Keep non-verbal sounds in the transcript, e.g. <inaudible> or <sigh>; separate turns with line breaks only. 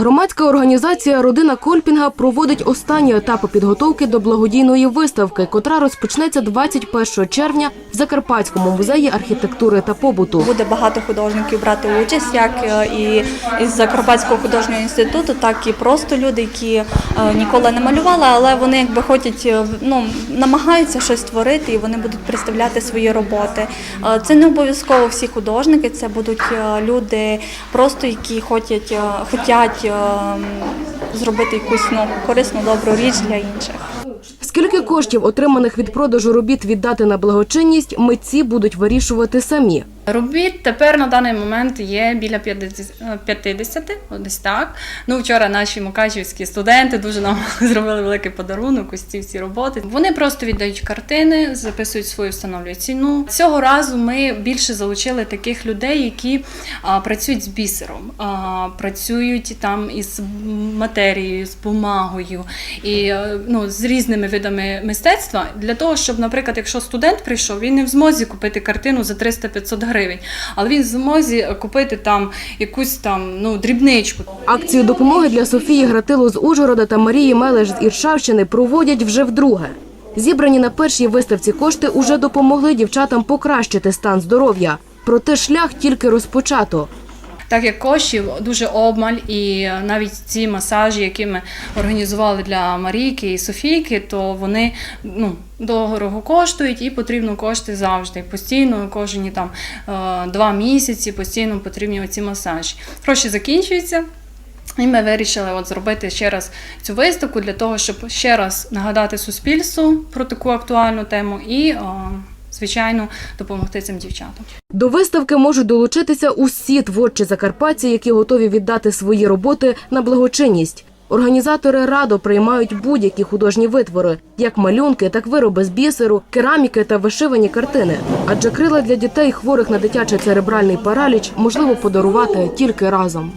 Громадська організація Родина Кольпінга проводить останні етапи підготовки до благодійної виставки, котра розпочнеться 21 червня в Закарпатському музеї архітектури та побуту.
Буде багато художників брати участь, як е, і із Закарпатського художнього інституту, так і просто люди, які е, ніколи не малювали, але вони якби хочуть, е, ну намагаються щось створити, і вони будуть представляти свої роботи. Це не обов'язково всі художники, це будуть люди, просто які хочуть, хотять е, зробити якусь ну, корисну добру річ для інших.
Скільки коштів, отриманих від продажу робіт, віддати на благочинність, митці будуть вирішувати самі.
Робіт тепер на даний момент є біля 50, е, 50, десь так. Ну, вчора наші мукачівські студенти дуже нам <laughs> зробили великий подарунок, ось ці всі роботи. Вони просто віддають картини, записують свою встановлюють ціну. Цього разу ми більше залучили таких людей, які а, працюють з бісером, а, працюють там із матерією, з бумагою і е, ну, з різними видами мистецтва для того, щоб, наприклад, якщо студент прийшов, він не в змозі купити картину за 300-500 гривень, але він змозі купити там якусь там ну дрібничку.
Акцію допомоги для Софії Гратило з Ужгорода та Марії Мелеш з Іршавщини проводять вже вдруге. Зібрані на першій виставці кошти уже допомогли дівчатам покращити стан здоров'я. Проте шлях тільки розпочато.
Так як коштів дуже обмаль, і навіть ці масажі, які ми організували для Марійки і Софійки, то вони ну дорого коштують і потрібно кошти завжди. Постійно кожні там е, два місяці постійно потрібні ці масажі. Гроші закінчуються. І ми вирішили от зробити ще раз цю виставку для того, щоб ще раз нагадати суспільству про таку актуальну тему і, е, звичайно, допомогти цим дівчатам.
До виставки можуть долучитися усі творчі закарпатці, які готові віддати свої роботи на благочинність. Організатори радо приймають будь-які художні витвори, як малюнки, так вироби з бісеру, кераміки та вишивані картини. Адже крила для дітей, хворих на дитячий церебральний параліч, можливо подарувати тільки разом.